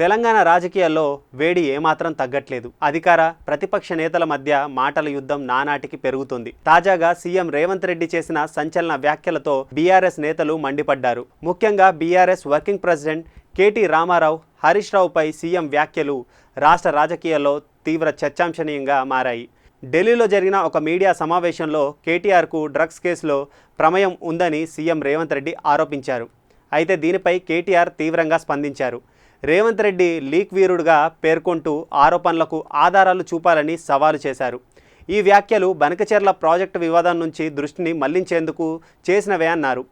తెలంగాణ రాజకీయాల్లో వేడి ఏమాత్రం తగ్గట్లేదు. అధికార ప్రతిపక్ష నేతల మధ్య మాటల యుద్ధం నానాటికి పెరుగుతుంది. తాజాగా సీఎం రేవంత్ రెడ్డి చేసిన సంచలన వ్యాఖ్యలతో బీఆర్ఎస్ నేతలు మండిపడ్డారు. ముఖ్యంగా BRS working president KT Ramarao Harish రావుపై CM వ్యాఖ్యలు రాష్ట్ర రాజకీయాల్లో తీవ్ర చర్చాంశనీయంగా మారాయి. ఢిల్లీలో జరిగిన ఒక మీడియా సమావేశంలో కేటీఆర్కు డ్రగ్స్ కేసులో ప్రమేయం ఉందని సీఎం రేవంత్ రెడ్డి ఆరోపించారు. అయితే దీనిపై కేటీఆర్ తీవ్రంగా స్పందించారు. రేవంత్ రెడ్డి లీక్ వీరుడుగా పేర్కొంటూ ఆరోపణలకు ఆధారాలు చూపాలని సవాలు చేశారు. ఈ వ్యాఖ్యలు బనకచెర్ల ప్రాజెక్టు వివాదం నుంచి దృష్టిని మళ్ళించేందుకు చేసినవే అన్నారు.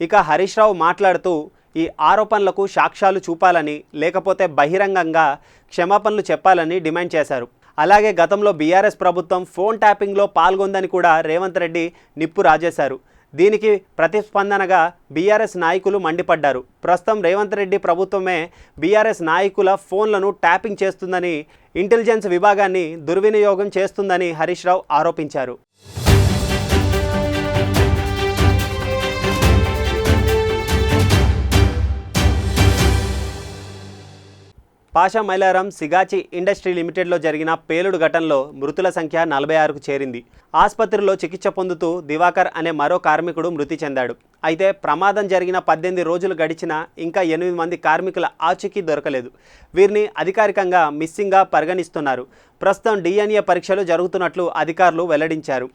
ఇక హరీష్ రావు మాట్లాడుతూ ఈ ఆరోపణలకు సాక్ష్యాలు చూపాలని లేకపోతే బహిరంగంగా క్షమాపణలు చెప్పాలని డిమాండ్ చేశారు. అలాగే గతంలో బీఆర్ఎస్ ప్రభుత్వం ఫోన్ ట్యాపింగ్లో పాల్గొందని కూడా రేవంత్ రెడ్డి నిప్పు రాజేశారు. దీనికి ప్రతిస్పందనగా బీఆర్ఎస్ నాయకులు మండిపడ్డారు. ప్రస్తుతం రేవంత్ రెడ్డి ప్రభుత్వమే బీఆర్ఎస్ నాయకుల ఫోన్లను ట్యాపింగ్ చేస్తుందని ఇంటెలిజెన్స్ విభాగాన్ని దుర్వినియోగం చేస్తుందని హరీష్ రావు ఆరోపించారు. పాషా మైలారం సిగాచి ఇండస్ట్రీ లిమిటెడ్లో జరిగిన పేలుడు ఘటనలో మృతుల సంఖ్య నలభై ఆరుకు చేరింది. ఆసుపత్రిలో చికిత్స పొందుతూ దివాకర్ అనే మరో కార్మికుడు మృతి చెందాడు. అయితే ప్రమాదం జరిగిన పద్దెనిమిది రోజులు గడిచినా ఇంకా ఎనిమిది మంది కార్మికుల ఆచూకీ దొరకలేదు. వీరిని అధికారికంగా మిస్సింగ్గా పరిగణిస్తున్నారు. ప్రస్తుతం డిఎన్ఏ పరీక్షలు జరుగుతున్నట్లు అధికారులు వెల్లడించారు.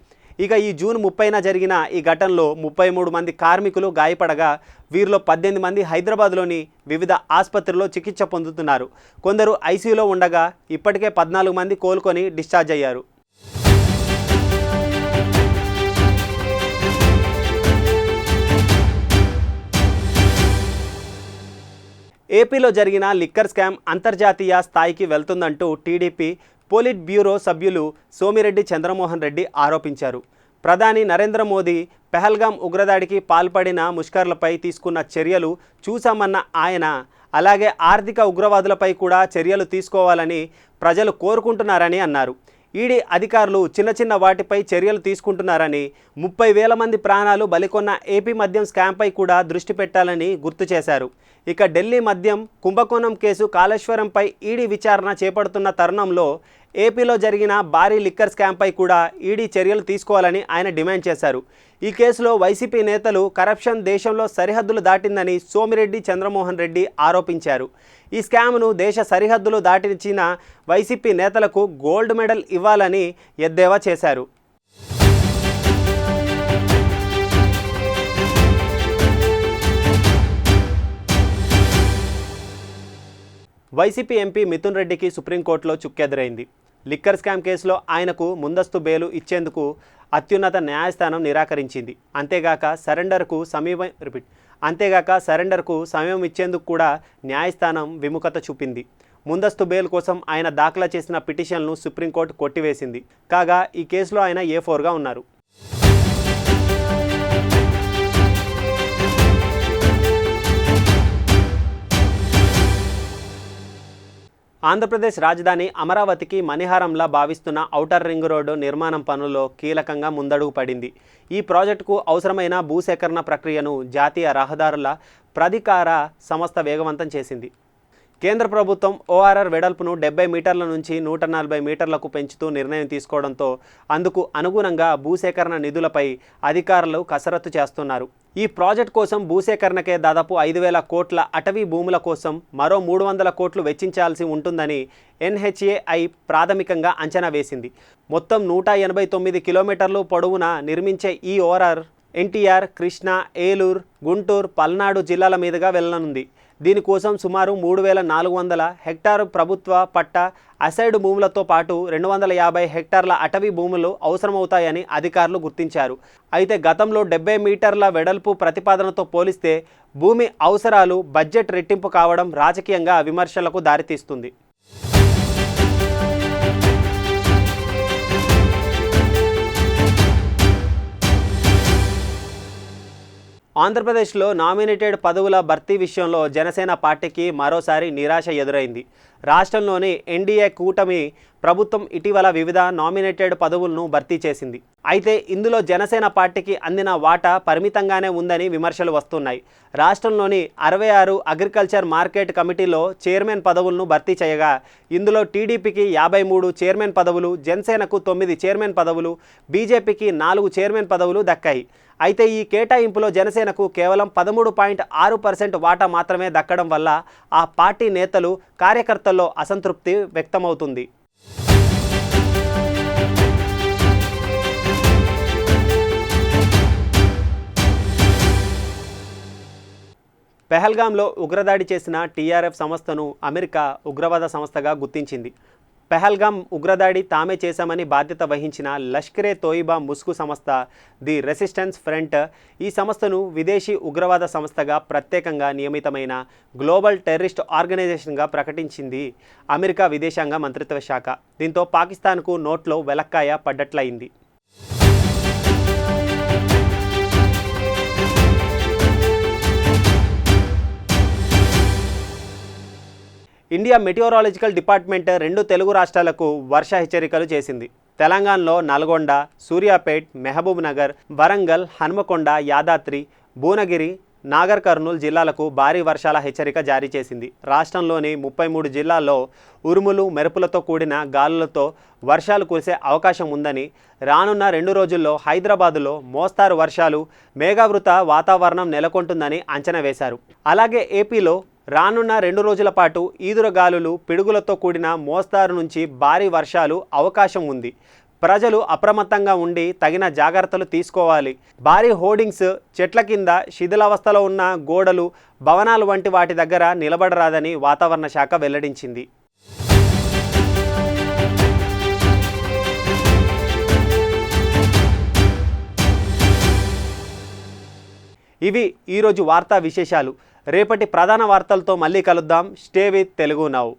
ఇక ఈ జూన్ ముప్పైన జరిగిన ఈ ఘటనలో ముప్పై మూడు మంది కార్మికులు గాయపడగా వీరిలో పద్దెనిమిది మంది హైదరాబాద్లోని వివిధ ఆసుపత్రుల్లో చికిత్స పొందుతున్నారు. కొందరు ఐసీయూలో ఉండగా ఇప్పటికే పద్నాలుగు మంది కోలుకొని డిశ్చార్జ్ అయ్యారు. ఏపీలో జరిగిన లిక్కర్ స్కామ్ అంతర్జాతీయ స్థాయికి వెళ్తుందంటూ టీడీపీ పోలిట్ బ్యూరో సభ్యులు సోమిరెడ్డి చంద్రమోహన్ రెడ్డి ఆరోపించారు. ప్రధాని నరేంద్ర మోదీ పెహల్గాం ఉగ్రదాడికి పాల్పడిన ముష్కర్లపై తీసుకున్న చర్యలు చూశామన్న ఆయన అలాగే ఆర్థిక ఉగ్రవాదులపై కూడా చర్యలు తీసుకోవాలని ప్రజలు కోరుకుంటున్నారని అన్నారు. ఈడీ అధికారులు చిన్న చిన్న వాటిపై చర్యలు తీసుకుంటున్నారని ముప్పై వేల మంది ప్రాణాలు బలికొన్న ఏపీ మద్యం స్కామ్పై కూడా దృష్టి పెట్టాలని గుర్తు చేశారు. ఇక ఢిల్లీ మద్యం కుంభకోణం కేసు కాళేశ్వరంపై ఈడీ విచారణ చేపడుతున్న తరుణంలో ఏపీలో జరిగిన భారీ లిక్కర్ స్కామ్పై కూడా ఈడీ చర్యలు తీసుకోవాలని ఆయన డిమాండ్ చేశారు. ఈ కేసులో వైసీపీ నేతలు కరప్షన్ దేశంలో సరిహద్దులు దాటిందని సోమిరెడ్డి చంద్రమోహన్ రెడ్డి ఆరోపించారు. ఈ స్కామ్ను దేశ సరిహద్దులు దాటించిన వైసీపీ నేతలకు గోల్డ్ మెడల్ ఇవ్వాలని ఎద్దేవా చేశారు. వైసీపీ ఎంపీ మిథున్ రెడ్డికి సుప్రీంకోర్టులో చుక్కెదురైంది. లిక్కర్ స్కామ్ కేసులో ఆయనకు ముందస్తు బెయిలు ఇచ్చేందుకు అత్యున్నత న్యాయస్థానం నిరాకరించింది. అంతేగాక సరెండర్కు సమీపం రిపీట్ అంతేగాక సరెండర్కు సమయం ఇచ్చేందుకు కూడా న్యాయస్థానం విముఖత చూపింది. ముందస్తు బెయిల్ కోసం ఆయన దాఖలా చేసిన పిటిషన్ను సుప్రీంకోర్టు కొట్టివేసింది. కాగా ఈ కేసులో ఆయన ఏ ఫోర్గా ఉన్నారు? ఆంధ్రప్రదేశ్ రాజధాని అమరావతికి మణిహారంలా భావిస్తున్న ఔటర్ రింగ్ రోడ్డు నిర్మాణం పనుల్లో కీలకంగా ముందడుగు పడింది. ఈ ప్రాజెక్టుకు అవసరమైన భూసేకరణ ప్రక్రియను జాతీయ రహదారుల ప్రాధికార సంస్థ వేగవంతం చేసింది. కేంద్ర ప్రభుత్వం ఓఆర్ఆర్ వెడల్పును డెబ్బై మీటర్ల నుంచి నూట నలభై మీటర్లకు పెంచుతూ నిర్ణయం తీసుకోవడంతో అందుకు అనుగుణంగా భూసేకరణ నిధులపై అధికారులు కసరత్తు చేస్తున్నారు. ఈ ప్రాజెక్ట్ కోసం భూసేకరణకే దాదాపు ఐదు వేల కోట్ల అటవీ భూముల కోసం మరో మూడు వందల కోట్లు వెచ్చించాల్సి ఉంటుందని ఎన్హెచ్ఏఐ ప్రాథమికంగా అంచనా వేసింది. మొత్తం నూట ఎనభై తొమ్మిది కిలోమీటర్లు పొడవున నిర్మించే ఈ ఓఆర్ఆర్ ఎన్టీఆర్ కృష్ణా ఏలూరు గుంటూరు పల్నాడు జిల్లాల మీదుగా వెళ్ళనుంది దీనికోసం సుమారు మూడు వేల నాలుగు వందల హెక్టారు ప్రభుత్వ పట్ట అసైడ్ భూములతో పాటు రెండు వందల యాభై హెక్టార్ల అటవీ భూములు అవసరమవుతాయని అధికారులు గుర్తించారు. అయితే గతంలో డెబ్బై మీటర్ల వెడల్పు ప్రతిపాదనతో పోలిస్తే భూమి అవసరాలు బడ్జెట్ రెట్టింపు కావడం రాజకీయంగా విమర్శలకు దారితీస్తుంది. ఆంధ్రప్రదేశ్లో నామినేటెడ్ పదవుల భర్తీ విషయంలో జనసేన పార్టీకి మరోసారి నిరాశ ఎదురైంది. రాష్ట్రంలోని ఎన్డీఏ కూటమి ప్రభుత్వం ఇటీవల వివిధ నామినేటెడ్ పదవులను భర్తీ చేసింది. అయితే ఇందులో జనసేన పార్టీకి అందిన వాటా పరిమితంగానే ఉందని విమర్శలు వస్తున్నాయి. రాష్ట్రంలోని అరవై ఆరు అగ్రికల్చర్ మార్కెట్ కమిటీలో చైర్మన్ పదవులను భర్తీ చేయగా ఇందులో టీడీపీకి యాభై మూడు చైర్మన్ పదవులు జనసేనకు తొమ్మిది చైర్మన్ పదవులు బీజేపీకి నాలుగు చైర్మన్ పదవులు దక్కాయి. అయితే ఈ కేటాయింపులో జనసేనకు కేవలం పదమూడు పాయింట్ ఆరు పర్సెంట్ వాటా మాత్రమే దక్కడం వల్ల ఆ పార్టీ నేతలు కార్యకర్తల్లో అసంతృప్తి వ్యక్తమవుతుంది. పెహల్గాంలో ఉగ్రదాడి చేసిన టీఆర్ఎఫ్ సంస్థను అమెరికా ఉగ్రవాద సంస్థగా గుర్తించింది. పెహల్గాం ఉగ్రదాడి తామే చేశామని బాధ్యత వహించిన లష్కరే తోయిబా ముస్కు సంస్థ ది రెసిస్టెన్స్ ఫ్రంట్ ఈ సంస్థను విదేశీ ఉగ్రవాద సంస్థగా ప్రత్యేకంగా నియమితమైన గ్లోబల్ టెర్రరిస్ట్ ఆర్గనైజేషన్గా ప్రకటించింది అమెరికా విదేశాంగ మంత్రిత్వ శాఖ. దీంతో పాకిస్తాన్కు నోట్లో వెలక్కాయ పడ్డట్లయింది. ఇండియా మెటియోరాలజికల్ డిపార్ట్మెంట్ రెండు తెలుగు రాష్ట్రాలకు వర్ష హెచ్చరికలు చేసింది. తెలంగాణలో నల్గొండ సూర్యాపేట్ మెహబూబ్ నగర్ వరంగల్ హన్మకొండ యాదాద్రి భువనగిరి నాగర్ కర్నూలు జిల్లాలకు భారీ వర్షాల హెచ్చరిక జారీ చేసింది. రాష్ట్రంలోని ముప్పై మూడు జిల్లాల్లో ఉరుములు మెరుపులతో కూడిన గాలులతో వర్షాలు కురిసే అవకాశం ఉందని రానున్న రెండు రోజుల్లో హైదరాబాదులో మోస్తారు వర్షాలు మేఘావృత వాతావరణం నెలకొంటుందని అంచనా వేశారు. అలాగే ఏపీలో రానున్న రెండు రోజుల పాటు ఈదురగాలులు పిడుగులతో కూడిన మోస్తారు నుంచి భారీ వర్షాలు అవకాశం ఉంది. ప్రజలు అప్రమత్తంగా ఉండి తగిన జాగ్రత్తలు తీసుకోవాలి. భారీ హోర్డింగ్స్ చెట్ల కింద శిథిలావస్థలో ఉన్న గోడలు భవనాలు వంటి వాటి దగ్గర నిలబడరాదని వాతావరణ శాఖ వెల్లడించింది. ఇవి ఈరోజు వార్తా విశేషాలు. రేపటి ప్రధాన వార్తలతో మళ్ళీ కలుద్దాం. Stay with Telugu now.